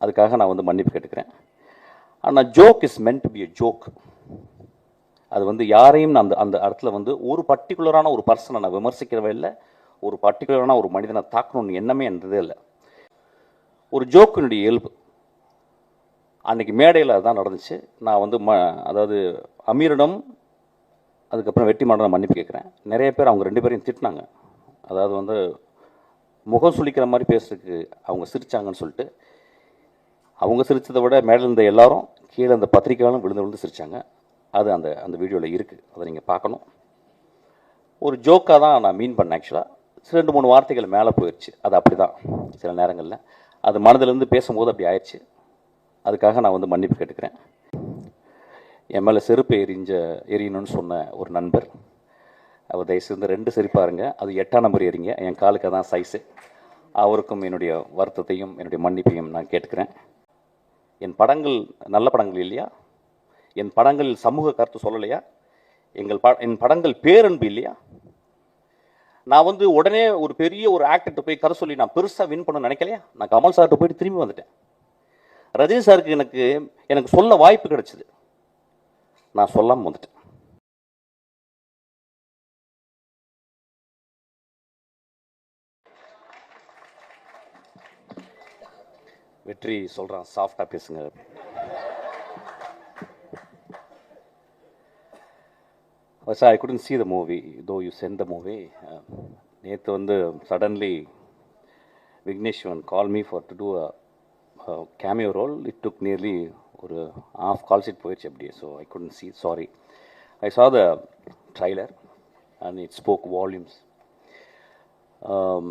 அதுக்காக நான் வந்து மன்னிப்பு கேட்டுக்கிறேன். ஆனால் joke is meant to be a joke அது வந்து யாரையும் நான் அந்த அந்த இடத்துல வந்து ஒரு பர்டிகுலரான ஒரு பர்சனை நான் விமர்சிக்கிறவே இல்லை. ஒரு பர்டிகுலரான ஒரு மனிதனை தாக்கணும்னு எண்ணமே என்றதே இல்லை. ஒரு ஜோக்கினுடைய இயல்பு. அன்னைக்கு மேடையில் அதுதான் நடந்துச்சு. நான் வந்து ம அதாவது அமீரிடம் அதுக்கப்புறம் வெட்டி மாடன் மன்னிப்பு கேட்குறேன். நிறைய பேர் அவங்க ரெண்டு பேரையும் திட்டினாங்க. அதாவது வந்து முகம் சுளிக்கிற மாதிரி பேசுறதுக்கு அவங்க சிரிச்சாங்கன்னு சொல்லிட்டு அவங்க சிரித்ததை விட மேலே இருந்த எல்லாரும் கீழே அந்த பத்திரிக்கையாலும் விழுந்து விழுந்து சிரிச்சாங்க. அது அந்த அந்த வீடியோவில் இருக்குது அதை நீங்கள் பார்க்கணும். ஒரு ஜோக்காக தான் நான் மீன் பண்ணேன் ஆக்சுவலாக ரெண்டு மூணு வார்த்தைகள் மேலே போயிடுச்சு அது அப்படி தான் சில நேரங்களில். அது மனதிலேருந்து பேசும்போது அப்படி ஆயிடுச்சு அதுக்காக நான் வந்து மன்னிப்பு கேட்டுக்கிறேன். என் மேலே செருப்பு எரிஞ்ச எரியணும்னு சொன்ன ஒரு நண்பர் அவர் தயவுசெய்து ரெண்டு செருப்பாருங்க அது எட்டாம் நம்பர் எறிங்க என் காலுக்கு தான் சைஸு அவருக்கும் என்னுடைய வருத்தத்தையும் என்னுடைய மன்னிப்பையும் நான் கேட்டுக்கிறேன். என் படங்கள் நல்ல படங்கள் இல்லையா? என் படங்களில் சமூக கருத்து சொல்லலையா? எங்கள் ப என் படங்கள் பேரன்பு இல்லையா? நான் வந்து உடனே ஒரு பெரிய ஒரு ஆக்டர்கிட்ட போய் கதை சொல்லி நான் பெருசாக வின் பண்ண நினைக்கலையா? நான் கமல் சார்கிட்ட போயிட்டு திரும்பி வந்துட்டேன். ரஜினி சாருக்கு எனக்கு எனக்கு சொல்ல வாய்ப்பு கிடைச்சிது. நான் சொல்லாமல் வந்துட்டேன். வெற்றி சொல்கிறான் சாஃப்டாக பேசுங்க sir I couldn't see the movie though you sent the movie நேற்று வந்து suddenly Vigneshwan call me for to do a cameo role it took nearly ஒரு ஆஃப் கால் சீட் போயிடுச்சு அப்படியே so I couldn't see sorry I saw the trailer and it spoke volumes um,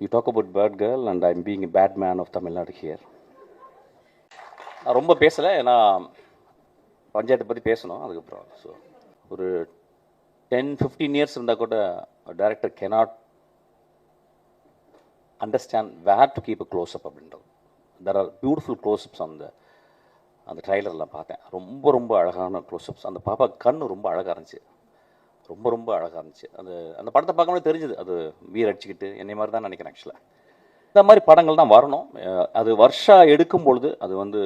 you talk about bad girl and I'm being a bad man of Tamil Nadu here நான் ரொம்ப பேசலை ஏன்னா பஞ்சாயத்தை பற்றி பேசணும் அதுக்கப்புறம். ஸோ ஒரு டென் ஃபிஃப்டீன் இயர்ஸ் இருந்தால் கூட director cannot understand where to keep a close up அப்படின்றது. தெர் ஆர் பியூட்டிஃபுல் க்ளோஸ்அப்ஸ் அந்த அந்த ட்ரைலரில் பார்த்தேன். ரொம்ப ரொம்ப அழகான க்ளோஸ்அப்ஸ் அந்த பாப்பா கண் ரொம்ப அழகாக இருந்துச்சு. ரொம்ப ரொம்ப அழகாக இருந்துச்சு. அது அந்த படத்தை பார்க்கும்போது தெரிஞ்சுது. அது வீர் அடிச்சுக்கிட்டு என்னை மாதிரி தான் நினைக்கிறேன் ஆக்சுவலாக இந்த மாதிரி படங்கள் தான் வரணும். அது வருஷா எடுக்கும் பொழுது அது வந்து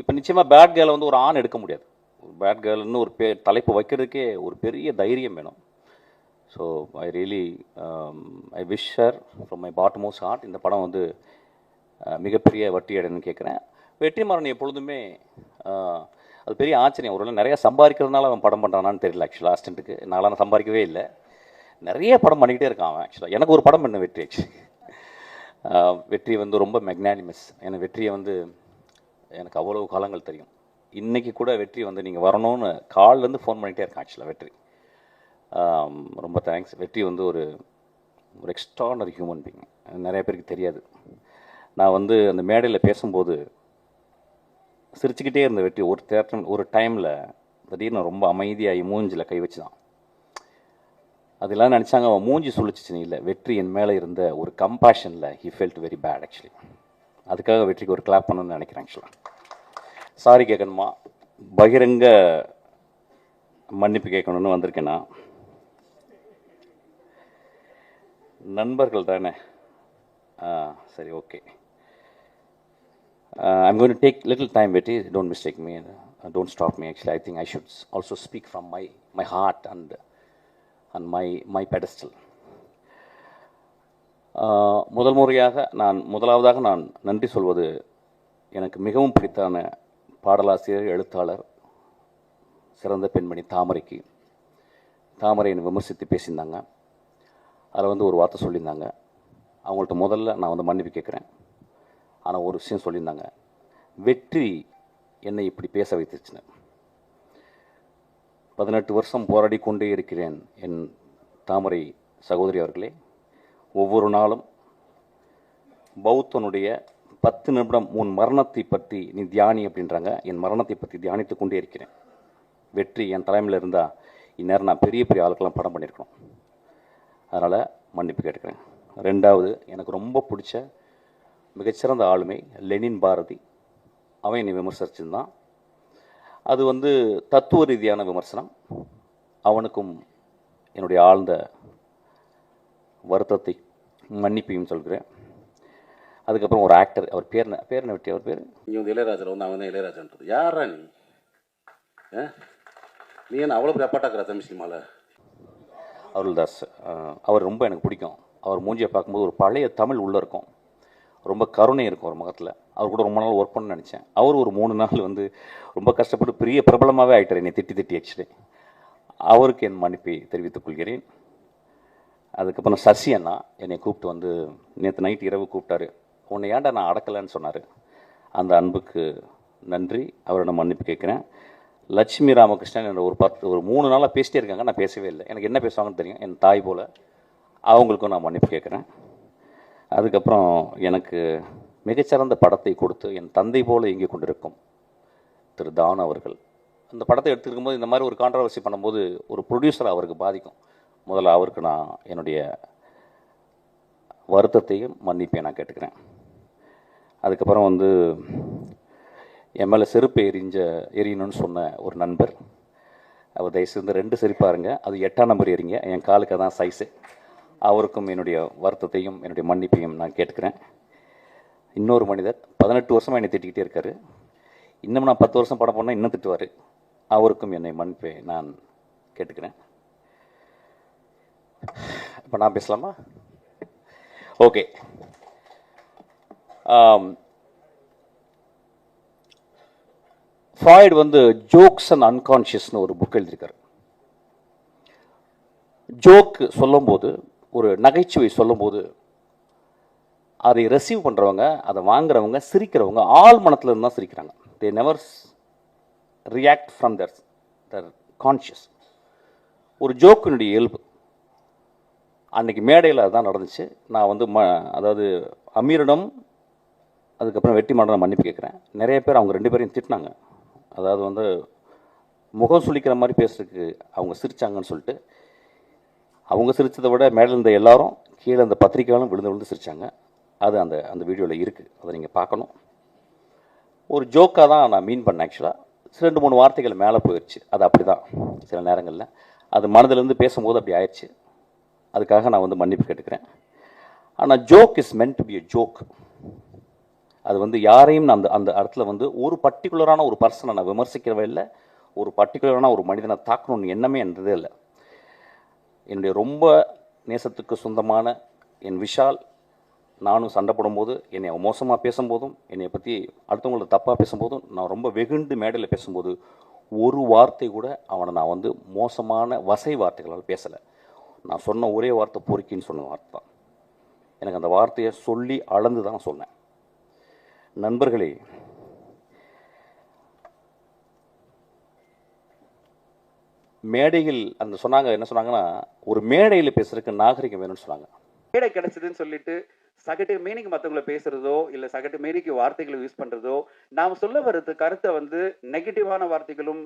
இப்போ நிச்சயமாக பேட் கேர்ளை வந்து ஒரு ஆண் எடுக்க முடியாது. பேட் கேர்ள்னு ஒரு பே தலைப்பு வைக்கிறதுக்கே ஒரு பெரிய தைரியம் வேணும். So I really I wish her from my bottommost heart இந்த படம் வந்து மிகப்பெரிய வட்டி அடைன்னு கேட்குறேன் வெற்றிமாறன் எப்பொழுதுமே அது பெரிய ஆச்சரியம். ஒரு நிறைய சம்பாதிக்கிறதுனால அவன் படம் பண்ணுறானான்னு தெரியல ஆக்சுவலாக அசிஸ்டண்ட்டுக்கு நான்லாம் சம்பாதிக்கவே இல்லை. நிறைய படம் பண்ணிக்கிட்டே இருக்கான் அவன் ஆக்சுவலாக எனக்கு ஒரு படம் பண்ண வெற்றி ஆக்சுவலி வெற்றி வந்து ரொம்ப மெக்னானிமஸ் எனக்கு வெற்றியை வந்து எனக்கு அவ்வளவு காலங்கள் தெரியும். இன்றைக்கி கூட வெற்றி வந்து நீங்கள் வரணும்னு கால்லேருந்து ஃபோன் பண்ணிகிட்டே இருக்கேன் ஆக்சுவலாக வெற்றி. ரொம்ப தேங்க்ஸ் வெற்றி வந்து ஒரு ஒரு எக்ஸ்ட்ரானரி ஹியூமன் பீங் நிறைய பேருக்கு தெரியாது. நான் வந்து அந்த மேடையில் பேசும்போது சிரிச்சுக்கிட்டே இருந்த வெற்றி ஒரு தேட்டர் ஒரு டைமில் திடீர்னு ரொம்ப அமைதியாகி மூஞ்சில் கை வச்சு தான் அதெல்லாம் நினச்சாங்க அவன் மூஞ்சி சுழிச்சிச்சு இல்லை. வெற்றி என் மேலே இருந்த ஒரு கம்பேஷனில் he felt very bad actually அதுக்காக வெற்றிக்கு ஒரு கிளாப் பண்ணணும்னு நினைக்கிறேன் ஆக்சுவலாக சாரி கேட்கணுமா பகிரங்க மன்னிப்பு கேட்கணும்னு வந்திருக்கேன்? நான் நண்பர்கள் தானே? ஆ சரி okay I'm going to take little time வெட்டி don't mistake me don't stop me actually I think I should also speak from my my heart and and my my pedestal முதல் முறையாக நான் முதலாவதாக நான் நன்றி சொல்வது எனக்கு மிகவும் பிடித்தான பாடலாசிரியர் எழுத்தாளர் சிறந்த பெண்மணி தாமரைக்கு. தாமரை என்னை விமர்சித்து பேசியிருந்தாங்க. அதில் வந்து ஒரு வார்த்தை சொல்லியிருந்தாங்க. அவங்கள்ட்ட முதல்ல நான் வந்து மன்னிப்பு கேட்குறேன். ஆனால் ஒரு விஷயம் சொல்லியிருந்தாங்க. வெற்றி என்னை இப்படி பேச வைத்துச்சுன்னு. பதினெட்டு வருஷம் போராடி கொண்டே இருக்கிறேன் என் தாமரை சகோதரி அவர்களே. ஒவ்வொரு நாளும் பௌத்தனுடைய பத்து நிமிடம் உன் மரணத்தை பற்றி நீ தியானி அப்படின்றாங்க. என் மரணத்தை பற்றி தியானித்து கொண்டே இருக்கிறேன். வெற்றி என் தலைமையில் இருந்தால் இந்நேரம் நான் பெரிய பெரிய ஆளுக்கெல்லாம் படம் பண்ணியிருக்கணும் அதனால் மன்னிப்பு கேட்டுக்கிறேன். ரெண்டாவது எனக்கு ரொம்ப பிடிச்ச மிகச்சிறந்த ஆளுமை லெனின் பாரதி. அவன் என்னை விமர்சிச்சிருந்தான். அது வந்து தத்துவ ரீதியான விமர்சனம். அவனுக்கும் என்னுடைய ஆழ்ந்த வருத்தத்தை மன்னிப்பையும் சொல்கிறேன். அதுக்கப்புறம் ஒரு ஆக்டர் அவர் பேர் பேர் வெட்டி அவர் பேர்? இங்கே வந்து இளையராஜாவில் வந்து அவன் தான் இளையராஜான்றது. யாரா நீ? நீ என்ன அவ்வளோ பெரிய அப்பாட்டாக்குற தமிழ் சினிமாவில் அருள்தாஸ் அவர் ரொம்ப எனக்கு பிடிக்கும். அவர் மூஞ்சியை பார்க்கும்போது ஒரு பழைய தமிழ் உள்ளே இருக்கும். ரொம்ப கருணை இருக்கும் ஒரு முகத்தில். அவர் கூட ரொம்ப நாள் ஒர்க் பண்ண நினச்சேன். அவர் ஒரு மூணு நாள் வந்து ரொம்ப கஷ்டப்பட்டு பெரிய பிரபலமாகவே ஆயிட்டார் என்னை திட்டி திட்டி ஆக்சுவலி அவருக்கு என் மன்னிப்பை தெரிவித்துக் கொள்கிறேன். அதுக்கப்புறம் சசி அண்ணா என்னை கூப்பிட்டு வந்து நேற்று நைட் இரவு கூப்பிட்டாரு. உன்னை ஏன்டா நான் அடக்கலைன்னு சொன்னார்? அந்த அன்புக்கு நன்றி. அவரை அவரிடம் மன்னிப்பு கேட்குறேன். லட்சுமி ராமகிருஷ்ணன் என்ற ஒரு பத்து ஒரு மூணு நாளாக பேசிட்டே இருக்காங்க. நான் பேசவே இல்லை. எனக்கு என்ன பேசுவாங்கன்னு தெரியும். என் தாய் போல் அவங்களுக்கும் நான் மன்னிப்பு கேட்குறேன். அதுக்கப்புறம் எனக்கு மிகச்சிறந்த படத்தை கொடுத்து என் தந்தை போல் இங்கே கொண்டிருக்கும் திரு தான் அவர்கள். அந்த படத்தை எடுத்துருக்கும்போது இந்த மாதிரி ஒரு கான்ட்ரவர்சி பண்ணும்போது ஒரு ப்ரொடியூசர் அவருக்கு பாதிக்கும். முதல்ல அவருக்கு நான் என்னுடைய வருத்தத்தையும் மன்னிப்பையும் நான் கேட்டுக்கிறேன். அதுக்கப்புறம் வந்து என் மேலே செருப்பு எரிஞ்ச எரியணும்னு சொன்ன ஒரு நண்பர் அவர் தயவுசெய்து ரெண்டு செருப்பாருங்க அது எட்டாம் நம்பர் எரிங்க. என் காலுக்கு தான் சைஸு அவருக்கும் என்னுடைய வருத்தத்தையும் என்னுடைய மன்னிப்பையும் நான் கேட்டுக்கிறேன். இன்னொரு மனிதர் பதினெட்டு வருஷமாக என்னை திட்டிக்கிட்டே இருக்காரு. இன்னும் நான் பத்து வருஷம் படம் போனால் இன்னும் திட்டுவார். அவருக்கும் என்னை மன்னிப்பை நான் கேட்டுக்கிறேன். இப்போ நான் பேசலாமா? ஓகே ஃபாய்டு um, வந்து ஜோக்ஸ் அண்ட் அன்கான்ஷியஸ்னு ஒரு புக் எழுதியிருக்காரு. ஜோக்கு சொல்லும்போது ஒரு நகைச்சுவை சொல்லும்போது அதை ரெசீவ் பண்ணுறவங்க அதை வாங்குறவங்க சிரிக்கிறவங்க ஆள் மனத்தில் இருந்தால் தான் சிரிக்கிறாங்க. They never react from their their conscious ஒரு ஜோக்கினுடைய இயல்பு. அன்னைக்கு மேடையில் அதுதான் நடந்துச்சு. நான் வந்து ம அதாவது அமீரிடம் அதுக்கப்புறம் வெட்டி மாடனை மன்னிப்பு கேட்குறேன். நிறைய பேர் அவங்க ரெண்டு பேரையும் திட்டினாங்க. அதாவது வந்து முகம் சுளிக்கிற மாதிரி பேசுறதுக்கு அவங்க சிரித்தாங்கன்னு சொல்லிட்டு அவங்க சிரித்ததை விட மேலே இருந்த எல்லாரும் கீழே அந்த பத்திரிக்கையாலும் விழுந்து விழுந்து சிரிச்சாங்க. அது அந்த அந்த வீடியோவில் இருக்குது அதை நீங்கள் பார்க்கணும். ஒரு ஜோக்காக தான் நான் மீன் பண்ணேன் ஆக்சுவலாக ரெண்டு மூணு வார்த்தைகள் மேலே போயிடுச்சு அது அப்படி தான் சில நேரங்களில். அது மனதிலேருந்து பேசும்போது அப்படி ஆயிடுச்சு அதுக்காக நான் வந்து மன்னிப்பு கேட்டுக்கிறேன். ஆனால் joke is meant to be a joke அது வந்து யாரையும் நான் அந்த அந்த இடத்துல வந்து ஒரு பர்டிகுலரான ஒரு பர்சனை நான் விமர்சிக்கிறவே இல்லை. ஒரு பர்டிகுலரான ஒரு மனிதனை தாக்கணும்னு எண்ணமே என்றதே இல்லை. என்னுடைய ரொம்ப நேசத்துக்கு சொந்தமான என் விஷால் நானும் சண்டை போடும்போது என்னை அவன் மோசமாக பேசும்போதும் என்னை பற்றி அடுத்தவங்கள்ட்ட தப்பாக பேசும்போதும் நான் ரொம்ப வெகுண்டு மேடையில் பேசும்போது ஒரு வார்த்தை கூட அவனை நான் வந்து மோசமான வசை வார்த்தைகளால் பேசலை. நான் சொன்ன ஒரே வார்த்தை பொறுக்கின்னு சொன்ன வார்த்தை தான் எனக்கு அந்த வார்த்தையை சொல்லி அளந்து தான் சொன்னேன். நண்பர்களே மேடையில் அந்த சொன்னாங்க என்ன சொன்னாங்கன்னா ஒரு மேடையில் பேசுறதுக்கு நாகரிகம் வேணும்னு சொன்னாங்க. மேடை கிடைச்சதுன்னு சொல்லிட்டு சகட்டு மீனிங் மற்றவங்கள பேசுறதோ இல்ல சகட்டு மீனிக்கு வார்த்தைகளை யூஸ் பண்றதோ நாம் சொல்ல வர்றது கருத்தை வந்து நெகட்டிவான வார்த்தைகளும்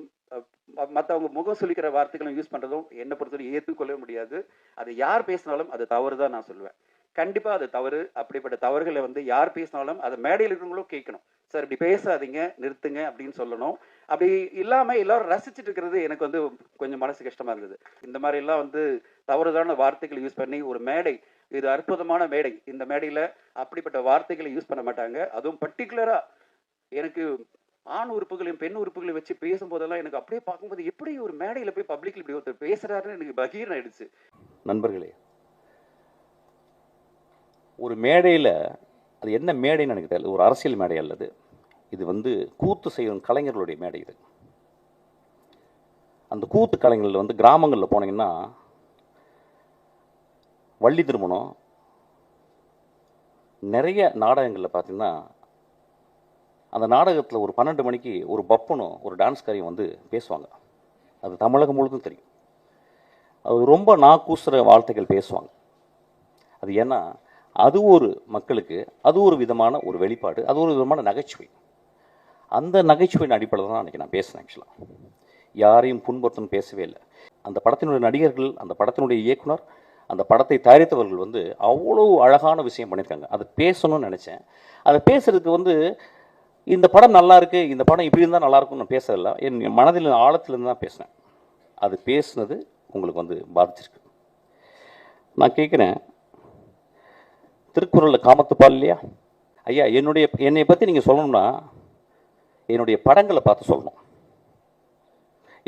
மற்றவங்க மத்தவங்க முகம் சுளிக்கிற வார்த்தைகளும் யூஸ் பண்றதும் என்னை பொறுத்தவரை ஏற்றுக்கொள்ளவே முடியாது. அது யார் பேசினாலும் அது தவறு தான் நான் சொல்லுவேன். கண்டிப்பா அது தவறு. அப்படிப்பட்ட தவறுகளை வந்து யார் பேசினாலும் அதை மேடையில் இருக்கிறவங்களும் கேட்கணும். சார் இப்படி பேசாதீங்க நிறுத்துங்க அப்படின்னு சொல்லணும். அப்படி இல்லாம எல்லாரும் ரசிச்சுட்டு இருக்கிறது எனக்கு வந்து கொஞ்சம் மனசு கஷ்டமா இருந்தது. இந்த மாதிரி எல்லாம் வந்து தவறுதான வார்த்தைகளை யூஸ் பண்ணி ஒரு மேடை இது அற்புதமான மேடை. இந்த மேடையில் அப்படிப்பட்ட வார்த்தைகளை யூஸ் பண்ண மாட்டாங்க. அதுவும் பர்டிகுலராக எனக்கு ஆண் உறுப்புகளையும் பெண் உறுப்புகளையும் வச்சு பேசும்போதெல்லாம் எனக்கு அப்படியே பார்க்கும்போது எப்படி ஒரு மேடையில் போய் பப்ளிக்கில் இப்படி ஒருத்தர் பேசுகிறாருன்னு எனக்கு பகீர் ஆயிடுச்சு நண்பர்களே ஒரு மேடையில் அது என்ன மேடைன்னு எனக்கு தெரியல. ஒரு அரசியல் மேடை அல்லது இது வந்து கூத்து செய்யும் கலைஞர்களுடைய மேடை இது. அந்த கூத்து கலைஞர்கள் வந்து கிராமங்களில் போனீங்கன்னா வள்ளி திருமணம். நிறைய நாடகங்களில் பார்த்தீங்கன்னா அந்த நாடகத்தில் ஒரு பன்னெண்டு மணிக்கு ஒரு பப்பனும் ஒரு டான்ஸ்காரியும் வந்து பேசுவாங்க. அது தமிழகம் முழுதும் தெரியும். அது ரொம்ப நாக்கூசுற வார்த்தைகள் பேசுவாங்க. அது ஏன்னா அது ஒரு மக்களுக்கு அது ஒரு விதமான ஒரு வெளிப்பாடு அது ஒரு விதமான நகைச்சுவை. அந்த நகைச்சுவையின் அடிப்படையில் தான் அன்றைக்கி நான் பேசினேன் ஆக்சுவலாக யாரையும் புண்படுத்தணும் பேசவே இல்லை. அந்த படத்தினுடைய நடிகர்கள் அந்த படத்தினுடைய இயக்குனர் அந்த படத்தை தயாரித்தவர்கள் வந்து அவ்வளோ அழகான விஷயம் பண்ணியிருக்காங்க. அதை பேசணும்னு நினச்சேன். அதை பேசுறதுக்கு வந்து இந்த படம் நல்லா இருக்குது இந்த படம் இப்படி இருந்தால் நல்லாயிருக்கும்னு நான் பேசல என் மனதில் ஆழத்திலேருந்து தான் பேசினேன். அது பேசுனது உங்களுக்கு வந்து பாதிச்சிருக்கு. நான் கேட்குறேன் திருக்குறளில் காமத்துப்பால் இல்லையா? ஐயா என்னுடைய என்னை பற்றி நீங்கள் சொல்லணும்னா என்னுடைய படங்களை பார்த்து சொல்லணும்.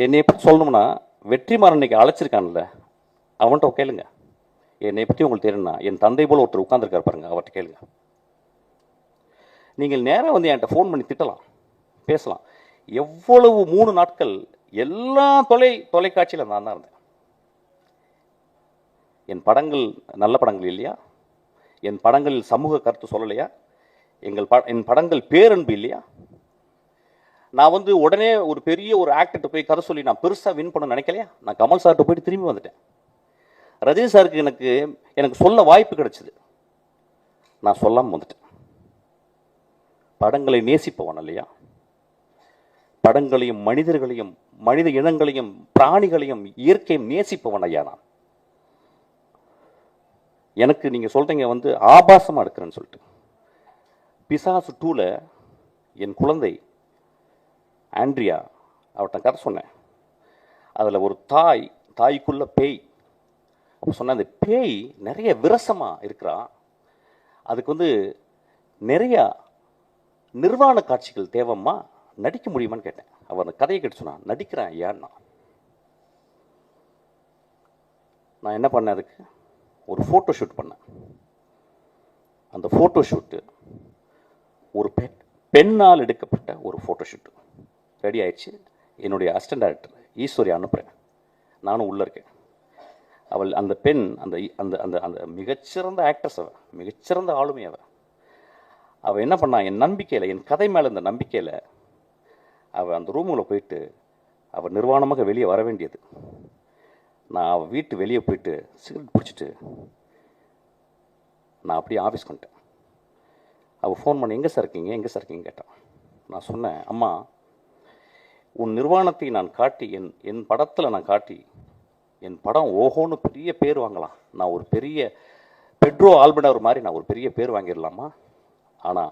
என்னை பற்றி சொல்லணும்னா வெற்றிமாறன் இன்னைக்கு அழைச்சிருக்கான்ல அவன்கிட்ட கேளுங்க. என்னை பற்றி உங்களுக்கு தெரியும்னா என் தந்தை போல் ஒருத்தர் உட்காந்துருக்கார் பாருங்க அவர்கிட்ட கேளுங்க. நீங்கள் நேராக வந்து என்கிட்ட ஃபோன் பண்ணி திட்டலாம் பேசலாம். எவ்வளவு மூணு நாட்கள் எல்லா தொலை தொலைக்காட்சியில் நான் தான் இருந்தேன். என் படங்கள் நல்ல படங்கள் இல்லையா? என் படங்களில் சமூக கருத்து சொல்லலையா? எங்கள் ப என் படங்கள் பேரன்பு இல்லையா? நான் வந்து உடனே ஒரு பெரிய ஒரு ஆக்டர்கிட்ட போய் கதை சொல்லி நான் பெருசாக வின் பண்ண நினைக்கலையா? நான் கமல் சார்கிட்ட போயிட்டு திரும்பி வந்துட்டேன். ரஜினி சாருக்கு எனக்கு எனக்கு சொல்ல வாய்ப்பு கிடைச்சிது. நான் சொல்லாமல் வந்துட்டேன். படங்களை நேசிப்பவன் இல்லையா படங்களையும் மனிதர்களையும் மனித இனங்களையும் பிராணிகளையும் இயற்கையும் நேசிப்பவன் ஐயா நான். எனக்கு நீங்கள் சொல்கிறீங்க வந்து ஆபாசமாக எடுக்கிறேன்னு சொல்லிட்டு. பிசாசு டூவில் என் குழந்தை ஆண்ட்ரியா அவர்கிட்ட கதை சொன்னேன். அதில் ஒரு தாய் தாய்க்குள்ள பேய் சொன்ன அந்த பேய் நிறைய விரசமாக இருக்கிறா. அதுக்கு வந்து நிறையா நிர்வாண காட்சிகள் தேவம்மா? நடிக்க முடியுமான்னு கேட்டேன். அவர் அந்த கதையை கேட்டு சொன்னான் நடிக்கிறேன் ஐயான்னா நான் என்ன பண்ணேன் அதுக்கு? ஒரு ஃபோட்டோ ஷூட் பண்ணேன். அந்த ஃபோட்டோ ஷூட்டு ஒரு பெண் பெண்ணால் எடுக்கப்பட்ட ஒரு ஃபோட்டோ ஷூட்டு ரெடி ஆயிடுச்சு. என்னுடைய அசிஸ்டன்ட் டைரக்டர் ஈஸ்வரி அனுப்புகிறேன் நானும் உள்ளே இருக்கேன். அவள் அந்த பெண் அந்த அந்த அந்த அந்த மிகச்சிறந்த ஆக்ட்ரஸ் அவள் மிகச்சிறந்த ஆளுமை அவள் அவள் என்ன பண்ணா என் நம்பிக்கையில் என் கதை மேலே இந்த நம்பிக்கையில் அவள் அந்த ரூமுக்குள்ள போயிட்டு அவள் நிர்வாணமாக வெளியே வர வேண்டியது. நான் அவள் வீட்டு வெளியே போயிட்டு சிகரெட் பிடிச்சிட்டு நான் அப்படியே ஆஃபீஸ் வந்துட்டேன். அவள் ஃபோன் பண்ணி எங்கே சார் இருக்கீங்க? எங்கே சார் இருக்கீங்க கேட்டான் நான் சொன்னேன் அம்மா உன் நிர்வாணத்தை நான் காட்டி என் என் படத்தில் நான் காட்டி என் படம் ஓஹோன்னு பெரிய பேர் வாங்கலாம். நான் ஒரு பெரிய பெட்ரோ ஆல்பனர் மாதிரி நான் ஒரு பெரிய பேர் வாங்கிடலாமா? ஆனால்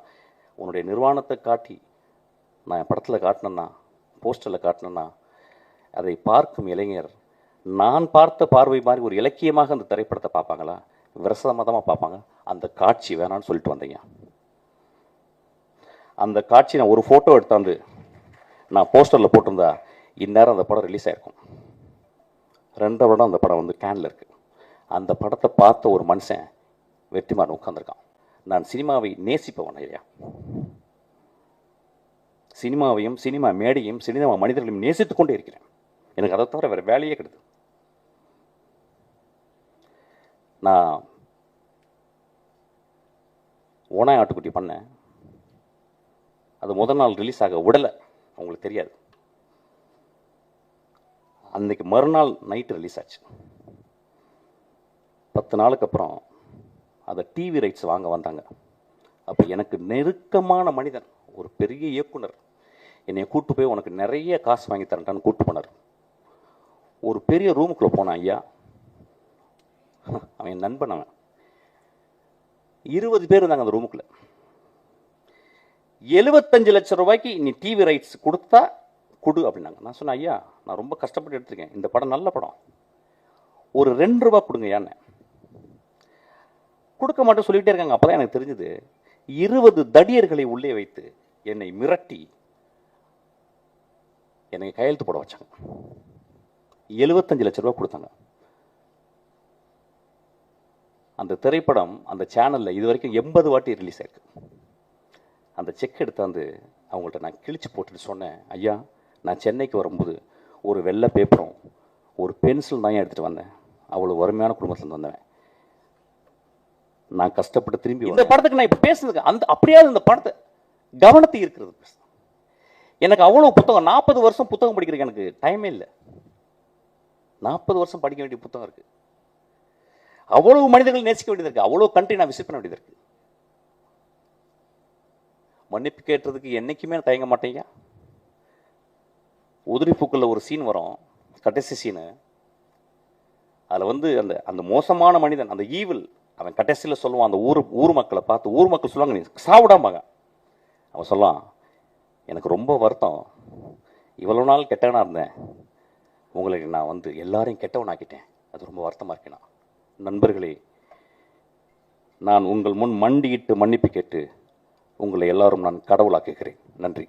உன்னுடைய நிர்வாணத்தை காட்டி நான் என் படத்தில் காட்டினேன்னா போஸ்டரில் காட்டினேன்னா அதை பார்க்கும் இளைஞர் நான் பார்த்த பார்வை மாதிரி ஒரு இலக்கியமாக அந்த திரைப்படத்தை பார்ப்பாங்களா? விரசமதமாக பார்ப்பாங்க. அந்த காட்சி வேணான்னு சொல்லிட்டு வந்தீங்க. அந்த காட்சி நான் ஒரு ஃபோட்டோ எடுத்தாந்து நான் போஸ்டரில் போட்டிருந்தா இந்நேரம் அந்த படம் ரிலீஸ் ஆயிருக்கும். ரெண்டை வருடம் அந்த படம் வந்து கேனில் இருக்குது அந்த படத்தை பார்த்த ஒரு மனுஷன் வெற்றிமாறன் உட்காந்துருக்கான் நான் சினிமாவை நேசிப்பவன் ஐயா. சினிமாவையும் சினிமா மேடையும் சினிமா மனிதர்களையும் நேசித்து கொண்டே இருக்கிறேன். எனக்கு அதை தவிர வேறு வேலையே கிடையாது. நான் ஓனாய் ஆட்டுக்குட்டி பண்ணேன். அது முதல் நாள் ரிலீஸ் ஆக விடலை. அவங்களுக்கு தெரியாது. அன்றைக்கி மறுநாள் நைட்டு ரிலீஸ் ஆச்சு. பத்து நாளுக்கு அப்புறம் அதை டிவி ரைட்ஸ் வாங்க வந்தாங்க. அப்போ எனக்கு நெருக்கமான மனிதன் ஒரு பெரிய இயக்குனர். என்னை கூட்டு போய் உனக்கு நிறைய காசு வாங்கி தரேன்டான்னு கூட்டு போனார். ஒரு பெரிய ரூமுக்குள்ளே போனான் ஐயா. அவன் நண்பன் அவன். இருபது பேர் இருந்தாங்க அந்த ரூமுக்குள்ளே எழுபத்தஞ்சு லட்சம் ரூபாய்க்கு நீ டிவி ரைட்ஸ் கொடுத்தா கொடு அப்படின்னாங்க. நான் சொன்னேன் ஐயா நான் ரொம்ப கஷ்டப்பட்டு எடுத்திருக்கேன். இந்த படம் நல்ல படம். ஒரு ரெண்டு ரூபா கொடுங்க யான்னு கொடுக்க மாட்டேன் சொல்லிகிட்டே இருக்காங்க. அப்பதான் எனக்கு தெரிஞ்சது இருபது தடியர்களை உள்ளே வைத்து என்னை மிரட்டி என்னை கையெழுத்து போட வச்சாங்க. எழுபத்தஞ்சு லட்ச ரூபா கொடுத்தாங்க. அந்த திரைப்படம் அந்த சேனலில் இது வரைக்கும் எண்பது வாட்டி ரிலீஸ் ஆயிருக்கு. அந்த செக் எடுத்தாந்து அவங்கள்ட்ட நான் கிழிச்சு போட்டுட்டு சொன்னேன் ஐயா நான் சென்னைக்கு வரும்போது ஒரு வெள்ளை பேப்பரும் ஒரு பென்சில் தான் எடுத்துகிட்டு வந்தேன். அவ்வளோ வறுமையான குடும்பத்துலேருந்து வந்தவன். நான் கஷ்டப்பட்டு திரும்பி இந்த படத்துக்கு நான் இப்போ பேசுனதுக்கு அந்த அப்படியாவது இந்த படத்தை கவனத்தை இருக்கிறது எனக்கு அவ்வளோ புத்தகம் நாற்பது வருஷம் புத்தகம் படிக்கிறதுக்கு எனக்கு டைமே இல்லை. நாற்பது வருஷம் படிக்க வேண்டிய புத்தகம் இருக்குது அவ்வளவு மனிதர்கள் நேசிக்க வேண்டியது இருக்கு. அவ்வளோ கண்ட்ரி நான் விசிட் பண்ண வேண்டியது இருக்கு. மன்னிப்பு கேட்டுறதுக்கு என்னைக்குமே நான் தயங்க மாட்டேங்க உதிரி பூக்களில் ஒரு சீன் வரும். கடைசி சீனு அதில் வந்து அந்த அந்த மோசமான மனிதன் அந்த ஈவில் அவன் கடைசியில் சொல்லுவான் அந்த ஊர் ஊர் மக்களை பார்த்து ஊர் மக்கள் சொல்லுவாங்க நீ சாவிடாமாங்க அவன் சொல்லான் எனக்கு ரொம்ப வருத்தம். இவ்வளோ நாள் கெட்டவனாக இருந்தேன். உங்களுக்கு நான் வந்து எல்லாரையும் கெட்டவனாக்கிட்டேன். அது ரொம்ப வருத்தமாக இருக்கேனா நான். நண்பர்களே நான் உங்கள் முன் மண்டியிட்டு மன்னிப்பு கேட்டு உங்களை எல்லாரும் நான் கடவுளாக்குகிறேன். நன்றி.